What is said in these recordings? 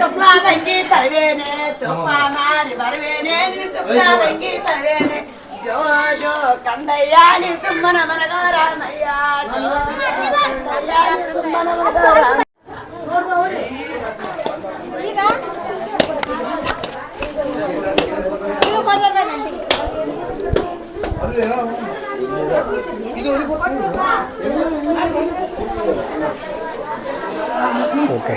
ತುಪ್ಪದಂಗಿ ತರುವೇನೆ ತುಪ್ಪ ಮಾರಿ ಬರುವೇನೆ ನೀ ತುಪ್ಪದಂಗಿ ತರುವೇನೆ ಜೋ ಜೋ ಕಂದಯ್ಯ ನೀ ಸುಮ್ಮನ ಮನಗ ರಾಮಯ್ಯ ಜೋ ಜೋ ಕಂದಯ್ಯ ನೀ ಸುಮ್ಮನ ಮನಗ ರಾಮಯ್ಯ. ಓಕೆ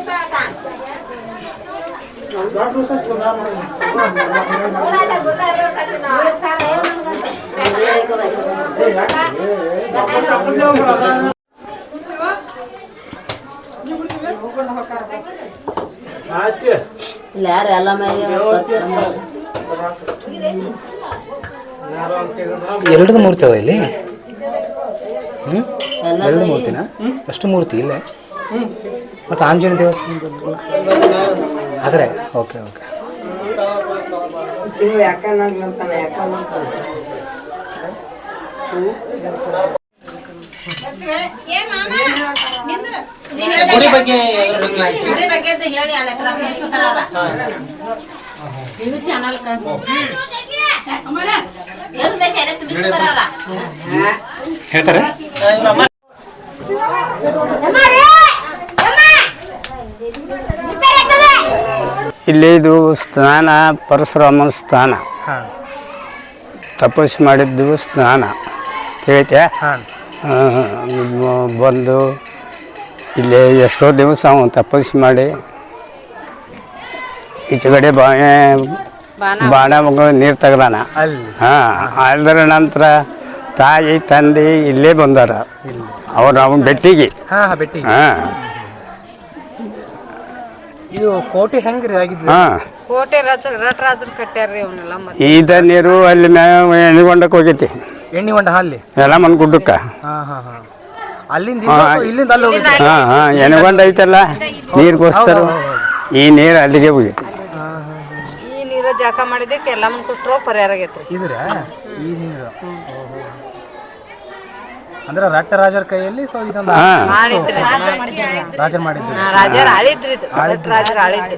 ಇಲ್ಲ ಯಾರು ಎಲ್ಲ ಎರಡು ಮೂರ್ತಿ ಅವ ಇಲ್ಲಿ? ಹ್ಞೂ ಎರಡು ಮೂರ್ತಿನ? ಅಷ್ಟು ಮೂರ್ತಿ ಇಲ್ಲೇ? ಮತ್ತು ಆಂಜನೇಯ ದೇವಸ್ಥಾನ ಆದರೆ ಓಕೆ ಓಕೆ. ಗುಡಿ ಬಗ್ಗೆ ಹೇಳಿ ಅಲ್ಲ ಹೇಳ್ತಾರೆ. ಇಲ್ಲಿ ಇದು ಸ್ನಾನ ಪರಶುರಾಮನ ಸ್ಥಾನ ಹಾಂ. ತಪಸ್ಸು ಮಾಡಿದ್ದು ಸ್ನಾನ. ತಿಳಿತೆ ಹಾಂ. ಬಂದು ಇಲ್ಲಿ ಎಷ್ಟೋ ದಿವಸ ಅವನು ತಪಸ್ಸು ಮಾಡಿ ಈಚೆಗಡೆ ಬಾಣೆ ಬಾಣ. ಮಗ ನೀರು ತೆಗ್ದಾನ. ಅಲ್ಲಿ. ಹಾಂ ಅದರ ನಂತರ ತಾಯಿ ತಂದೆ ಇಲ್ಲೇ ಬಂದಾರ. ಅವ್ರು ಅವನ ಬೆಟ್ಟಿಗೆ. ಹಾಂ ಹಾಂ ಬೆಟ್ಟಿ ಹಾಂ. ಇದು ಕೋಟೆ ಹೆಂಗ್ರಿ ಆಗಿದ್ದು? ಹಾಂ. ಕೋಟೆ ರಥ ರಟರಾಜರು ಕಟ್ಟ್ಯಾರ್ರಿ ಅವನ್ನೆಲ್ಲ ಮತ್ತೆ. ಈದ ನೀರು ಅಲ್ಲಿ ಮ್ಯಾಗ ಎಣ್ಣಿಗೊಂಡಕ್ಕೆ ಹೋಗೈತಿ ಎಣ್ಣೆ ಹೊಂಡ ಅಲ್ಲಿ ಎಲ್ಲ ಮನ್ ಗುಡ್ಡಕ್ಕೆ. ಹಾ ಹಾಂ ಹಾಂ. ಅಲ್ಲಿಂದ ಇಲ್ಲಿ ಹೋಗು, ಇಲ್ಲಿಂದ ಅಲ್ಲಿ ಹೋಗಿ ಹಾಂ ಹಾಂ ಎಣ್ಣಿಗೊಂಡ ಐತಲ್ಲ ನೀರಿಗೋಸ್ಕರ ಈ ನೀರು ಅಲ್ಲಿಗೆ ಹೋಗೈತಿ ಈ ನೀರು ಜಾಕ ಮಾಡಿದ್ದಕ್ಕೆ ಎಲ್ಲ ಮನ್ ಕುಷ್ಟ್ರೋ ಪರಿಹಾರ ಆಗೈತ್ರಿ. ಇದ್ರ? ಈ ನೀರು? ಅಂದ್ರೆ ರಟ್ಟ ರಾಜರ ಕೈಯಲ್ಲಿ ಸೊ ಇದೊಂದು ಮಾಡಿದ್ರಿ. ರಾಜರು ಮಾಡಿದ್ರು.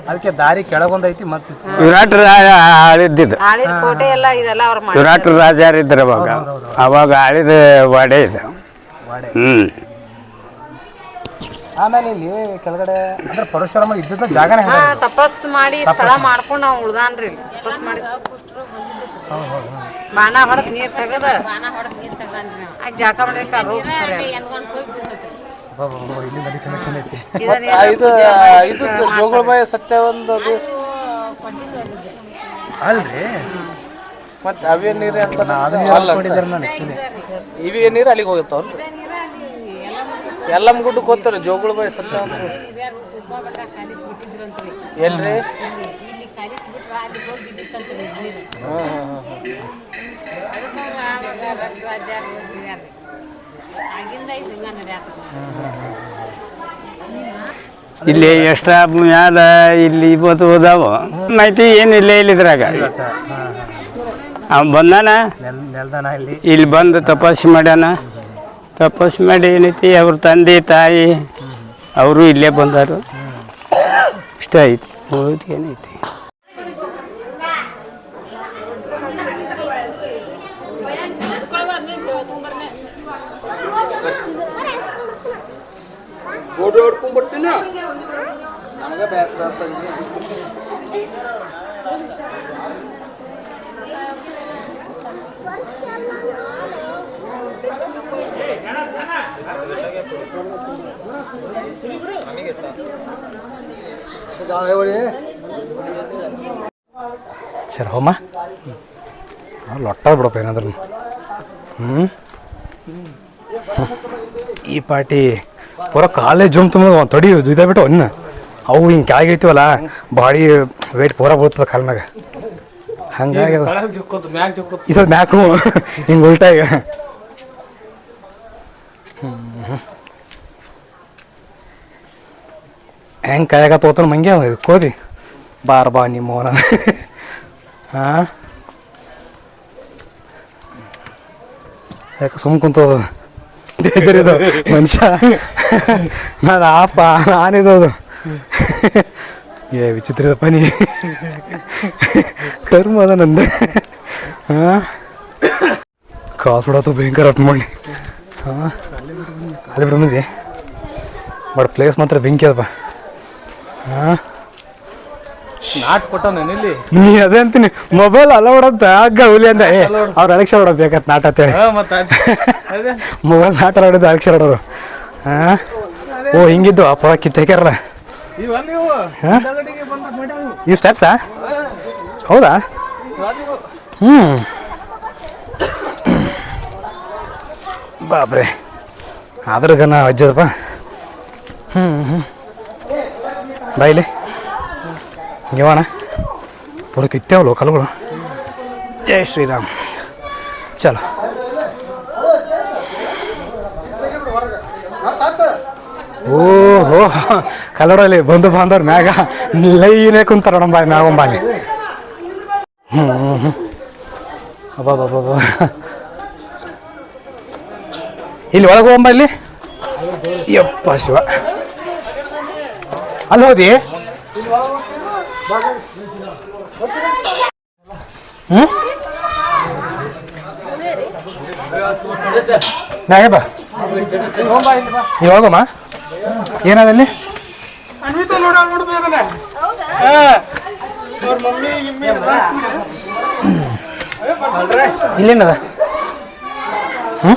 ಅದಕ್ಕೆ ದಾರಿ ಕೆಳಗೊಂದೈತಿ ಮತ್ತೆ ವಿರಾಟ್ ರಾಜ ಆಳಿದ್ದಿದ್ದು. ಆಳಿದ ಕೋಟೆ ಎಲ್ಲ ಇದೆಲ್ಲ ಅವ್ರ ಮಾಡಿ ವಿರಾಟ್ ರಾಜರು ಇದ್ರು ಅವಾಗ? ಅವಾಗ ಆಳಿದ ವಾಡೆ ಇದು. ಹ್ಮ್. ಹ್ಞೂ ಆಮೇಲೆ ಇಲ್ಲಿ ಕೆಳಗಡೆ ಅಂದ್ರೆ ಪರಶುರಾಮ ಇದ್ದ ಜಾಗನೇ ಹಾ ತಪಸ್ ಮಾಡಿ ಸ್ಥಳ ಮಾಡ್ಕೊಂಡು ನಾವು ಉಳ್ದಾನ್ರಿ ತಪಸ್ ಮಾಡಿ ಬಾಣ ಹೊಡೆದ್ ನೀರ್ ತೆಗದ. ಜಾಕ ಐತಿ. ಇದು ಇದು ಜೋಗುಳಬಾಯಿ ಸತ್ಯ ಒಂದು ಅದು. ಅಲ್ರಿ? ಮತ್ತೆ ಅವೇ ನೀರು ಅಂತ ಇವೇ ನೀರು ಅಲ್ಲಿಗೆ ಎಲ್ಲಮ್ಮ ಗುಡ್ಡಕ್ಕೆ ಹೋಗ್ತಾರೆ ಜೋಗುಳಬಾಯಿ ಸತ್ಯ ಅಂತ ಎಲ್ರಿ? ಹಾಂ ಹಾಂ ಹಾಂ ಇಲ್ಲಿ ಎಷ್ಟ ಮ್ಯಾಲ ಇಲ್ಲಿ ಇವತ್ತು ಹೋದಾವ. ಮಾಹಿತಿ ಏನಿಲ್ಲ ಇಲ್ಲಿದ್ರಾಗ ಅವ ಬಂದಾನ? ಇಲ್ಲಿ? ಇಲ್ಲಿ ಬಂದು ತಪಸ್ಸು ಮಾಡ್ಯಾನ. ತಪಸ್ಸು ಮಾಡಿ ಏನೈತಿ ಅವ್ರ ತಂದೆ ತಾಯಿ ಅವರು ಇಲ್ಲೇ ಬಂದರು. ಇಷ್ಟ ಐತಿ ಹೋಗಿ ಏನೈತಿ? ಸರಿ, ಹೋಮ? ಲೊಟ್ಟ ಬಿಡಪ್ಪ ಏನಾದ್ರು. ಹ್ಞೂ ಈ ಪಾರ್ಟಿ ಪೂರ ಕಾಲೇಜ್ ಜುಮ್ ತುಂಬ ತೊಡಿ ಬಿಟ್ಟು ಅನ್ನ ಅವು ಹಿಂಗೆ ಕೆಳಗೆ ಇಳಿತೀವಲ್ಲ ಬಾಡಿ ವೇಟ್ ಪೂರ ಬೀಳ್ತದೆ ಕಾಲ್ ಮ್ಯಾಗ ಹಂಗಾಗಿ ಈ ಸಲ ಮ್ಯಾಕು. ಹಿಂಗೆ ಉಲ್ಟಾ ಈಗ. ಹೆಂಗೆ ಕಾಯಾಗ ತೋತಾನ ಮಂಗೆ ಇದು? ಕೋದಿ ಬಾರ್ ಬಾ ನಿಮ್ಮ ಹಾಂ? ಯಾಕೆ ಸುಮ್ ಕುಂತದ? ಡೇಂಜರ್ ಇದು. ಮನುಷ್ಯ. ನಾನು ಆಪ ನಾನಿದ್ದು. ಏ ವಿಚಿತ್ರದ ಪನಿ. ಕರ್ಮ ಅದ ನಂದು. ಹಾಂ? ಕಾಸು ಬಿಡತ್ತು ಭಯಂಕರ ಅಪ್ ಮಾಡಿ ಹಾಂ? ಅಲ್ಲಿ ಬಿಡ ಮಂದಿ ಬಟ್ ಪ್ಲೇಸ್ ಮಾತ್ರ ಬೆಂಕಿ ಅದಪ್ಪ ಹಾಂ? ನಾಟ್ ಕೊಟ್ಟ ಇಲ್ಲಿ? ನೀ ಅದೇ ಅಂತೀನಿ. ಮೊಬೈಲ್ ಅಲ್ಲ ಹೊಡಂತ ಅಗ್ಗ ಹುಲಿ ಅಂತ ಏ ಅವ್ರು ಅಲೆಕ್ಷನ್ ಹೊಡೋದು ಬೇಕತ್ ನಾಟ ಅಂತೇಳಿ ಮೊಬೈಲ್ ನಾಟ ಹೊಡೋದು ಅಲೆಕ್ಷನ್ ಹೊಡೋರು ಹಾಂ? ಓ ಹಿಂಗಿದ್ದು ಅಪ್ಪ ಕಿತ್ತಾಕ್ಯಾರಲ್ಲ. ಇವಲ್ಲ ಇವು ಹಾ? ಹಿಂದಗಡೆಗೆ ಬಂದ ಮಾಡ್ಯಾವ ಇವು. ಈ ಸ್ಟೆಪ್ಸಾ? ಹೌದಾ? ಇವು. ಹ್ಞೂ ಬಾಬ್ರೆ ಅದ್ರಗನ ಅಜ್ಜದಪ್ಪ ಹ್ಞೂ ಹ್ಞೂ ಬಾಯಿಲಿ ಹಿಂಗೆವಣ ಪೂರ ಕಿತ್ತೇವಲ್ಲ ಕಲ್ಲುಗಳು? ಜೈ ಶ್ರೀರಾಮ್. ಚಲೋ. ಓಹೋ ಕಲ್ಲಡಲ್ಲಿ ಬಂದು ಬಾಂಧವ್ರು ಮ್ಯಾಗ ಲೈನೇ ಕುಂತಾರ ನೋಡಂಬ ಮ್ಯಾಗೊಂಬಾಲಿ ಹ್ಞೂ ಹ್ಞೂ ಅಬ್ಬಬ್ಬಬ್ಬ ಇಲ್ಲಿ ಒಳಗೆ ಹೋಗಂಬ ಇಲ್ಲಿ. ಯಪ್ಪ ಶಿವ. ಅಲ್ಲಿ ಹೋದಿ? ಹ್ಞೂ ಬಾ? ಇವಾಗಮ್ಮ ಏನಾದಲ್ಲಿ ಇಲ್ಲೇನದ? ಹ್ಞೂ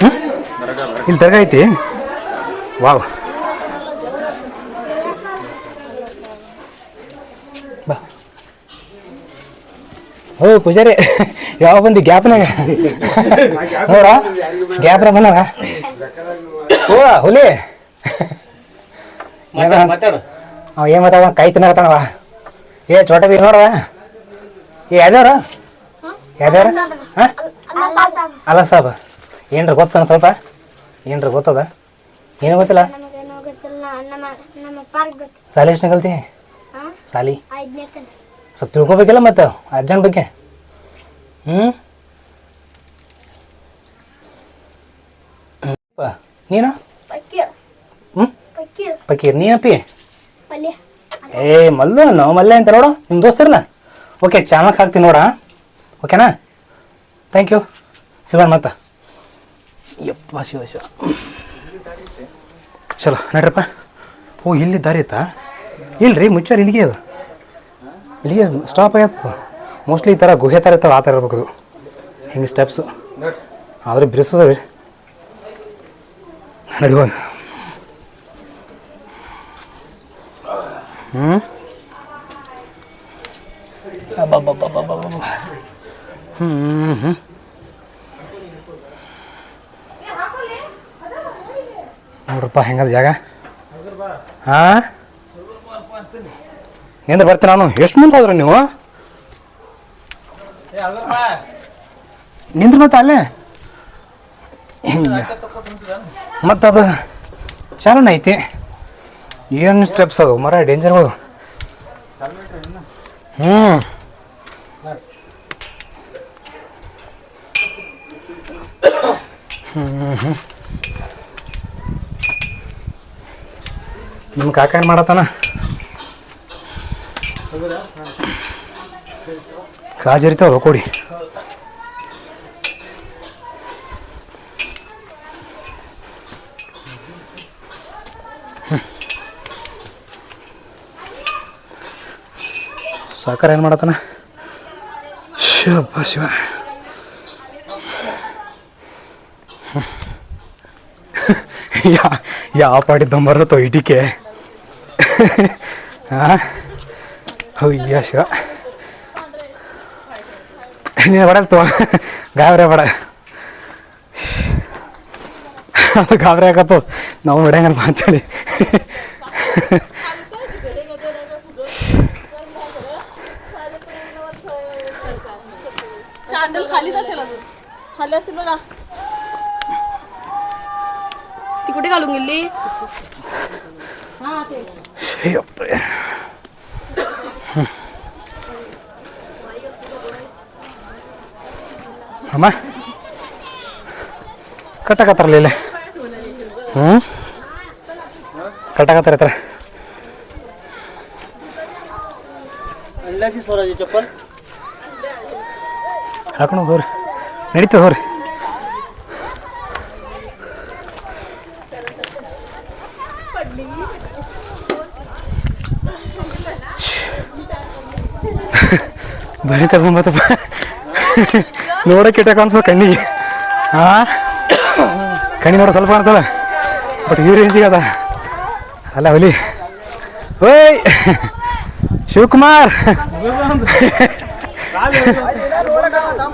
ಹ್ಞೂ ಇಲ್ಲಿ ದರ್ಗಾ ಐತಿ? ವಾವ್. ಬಾ. ಓ ಪೂಜಾರಿ. ಯಾವ ಬಂದಿ ಗ್ಯಾಪ್ನಾಗ? ನೋಡ ಗ್ಯಾಪ್ರ ಬಂದಾಗ ಓ ಹುಲಿ. ಮಾತಾಡು, ಅವ ಏನು ಮಾತಾಡ ಕೈ ತಿನ್ನಕತ್ತಾನವ. ಏ ಚೋಟ ಬಿ ನೋಡವ. ಏ ಯಾವ್ದವ್ರ? ಯಾವ್ದವ್ರ? ಹಾಂ? ಅಲ್ಲ ಸಾಬ. ಏನ್ರ ಗೊತ್ತಾನ ಸ್ವಲ್ಪ? ಏನ್ರ ಗೊತ್ತದ? ಏನು ಗೊತ್ತಿಲ್ಲ? ಸಾಲಿ ಎಷ್ಟು ಕಲ್ತಿ? ಸಾಲಿ. ಸ್ವಲ್ಪ ತಿಳ್ಕೊಬೇಕಿಲ್ಲ ಮತ್ತೆ ಅಜ್ಜನ ಬಗ್ಗೆ. ಹ್ಞೂ ನೀನು? ಪಕೀರ್ ನೀನಪ್ಪಿ ಏ ಮಲ್ಲು ನಾವು ಮಲ್ಲೆ ಅಂತ ನೋಡು ನಿಮ್ಮ ದೋಸ್ತಿರಲ್ಲ ಓಕೆ ಚಾನಲ್ಗೆ ಹಾಕ್ತೀನಿ ನೋಡ ಓಕೆನಾ? ಥ್ಯಾಂಕ್ ಯು ಸಿಗೋಣ ಮತ್ತೆ. ಯಪ್ಪ ಶಿವ ಶಿವ. ಚಲೋ ನಡ್ರಪ್ಪ. ಓ ಇಲ್ಲಿ ದಾರಿ ಐತಾ? ಇಲ್ರಿ ಮುಚ್ಚಾರ ಇಲ್ಲಿಗೆ ಅದು. ಇಲ್ಲಿಗೆ ಸ್ಟಾಪ್ ಆಗ್ಯದ ಮೋಸ್ಟ್ಲಿ ಈ ಥರ ಗುಹೆ ಥರ ಇರ್ತಾವೆ ಆ ಥರ ಇರ್ಬೇಕು ಹಿಂಗೆ ಸ್ಟೆಪ್ಸು ಆದ್ರೆ ಬಿಡಿಸೋದವೆ ನಡಿವ ಹ್ಞೂ. ಹ್ಞೂ ಹ್ಞೂ ನೋಡ್ರಪ್ಪ ಹೆಂಗದ ಜಾಗ? ಹಾಂ ಎಂದ್ರೆ ಬರ್ತೀನಿ ನಾನು? ಎಷ್ಟು ಮುಂದೆ ಹೋದ್ರಿ ನೀವು. ನಿಂದ್ರ ಮತ್ತೆ ಅಲ್ಲೇ? ಮತ್ತು ಅದು ಚಾಲನ ಐತಿ. ಏನು ಸ್ಟೆಪ್ಸ್ ಅದು ಮರ ಡೇಂಜರ್ಗಳು ಹ್ಞೂ ನಿಮ್ಮ ಕಾಕ ಏನು ಮಾಡತ್ತಾನ? ಕಾಜಿರ್ತಾವ ಕೊಡಿ. ಸಾಕಾರ ಏನು ಮಾಡತ್ತಾನ? ಶಿವಪ್ಪ ಶಿವ. ಯಾ, ಯಾವ ಪಾಟಿ ತೊಂಬರತ್ತೋ ಇಟಿಕೆ. ಹಾಂ ಅಯ್ಯ ಶಿವ. ನೀನು ಬಡಲ್ ತೋ. ಗಾಬ್ರೆ ಬಡ ಅದು ಗಾಬರಿ ಆಗತ್ತು. ನಾವು ಹೊಡೆಯಂಗಲ್ಲ ಅಂತೇಳಿ बॉटल खालीच असेल अजून खाली असतील बघा ती कुठे घालून गेली हा ते हमा कटा कतरलेलं हम्म कटा कतर येतात आणल्याची स्वराजी चप्पल ಹಾಕೊಂಡು ಹೋಗ್ರಿ. ನಡೀತದೆ ಹೋಗ್ರಿ. ಭಯಂಕರ ಬಂಬತ್ತಪ್ಪ ನೋಡೋಕೆ ಇಟ್ಟ ಕಾಣ್ತದೆ ಕಣ್ಣಿಗೆ. ಹಾ ಕಣ್ಣಿ ನೋಡ ಸ್ವಲ್ಪ ಕಾಣ್ತದ. ಬಟ್ ಈ ರೇಂಜಿಗೆ ಅದ. ಅಲ್ಲ, ಹುಲಿ. ಓಯ್! ಶಿವಕುಮಾರ್!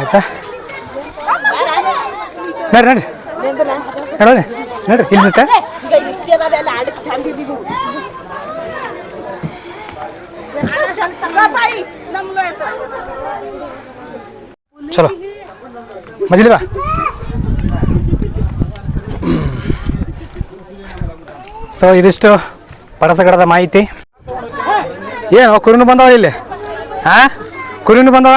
ಆಯ್ತಾ? ನೋಡ್ರಿ ನೋಡ್ರಿ. ನೋಡೋಣ, ನೋಡ್ರಿ ಇಲ್ಸುತ್ತೆ ಚಲೋ. ಮಜಲಿ ಬಾ. ಸೊ ಇದಿಷ್ಟು ಪರಸಗಡದ ಮಾಹಿತಿ. ಏನು, ಕುರಿನು ಬಂದವ ಇಲ್ಲಿ? ಹಾ ಕುರಿನು ಬಂದವ?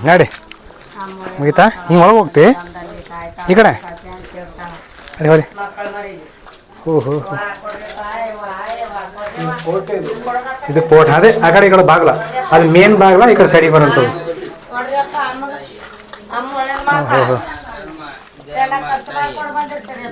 ನಡಿ ಮುಗಿತಾ ಹಿಂಗೆ ಒಳಗೆ ಹೋಗ್ತಿ ಈ ಕಡೆ ನಡಿ ಹೋರಿ ಹೋ ಹೋ. ಇದು ಪೋಟ್ ಅದೇ ಆ ಕಡೆ ಈ ಕಡೆ ಬಾಗ್ಲ ಅದು ಮೇನ್ ಬಾಗ್ಲ ಈ ಕಡೆ ಸೈಡಿಗೆ ಬರೋಂಥದ್ದು ಹೋ ಹೋ ಖರ್ಚು ಮಾಡ್ಕೊಂಡು ಬಂದಿರ್ತಾರೆ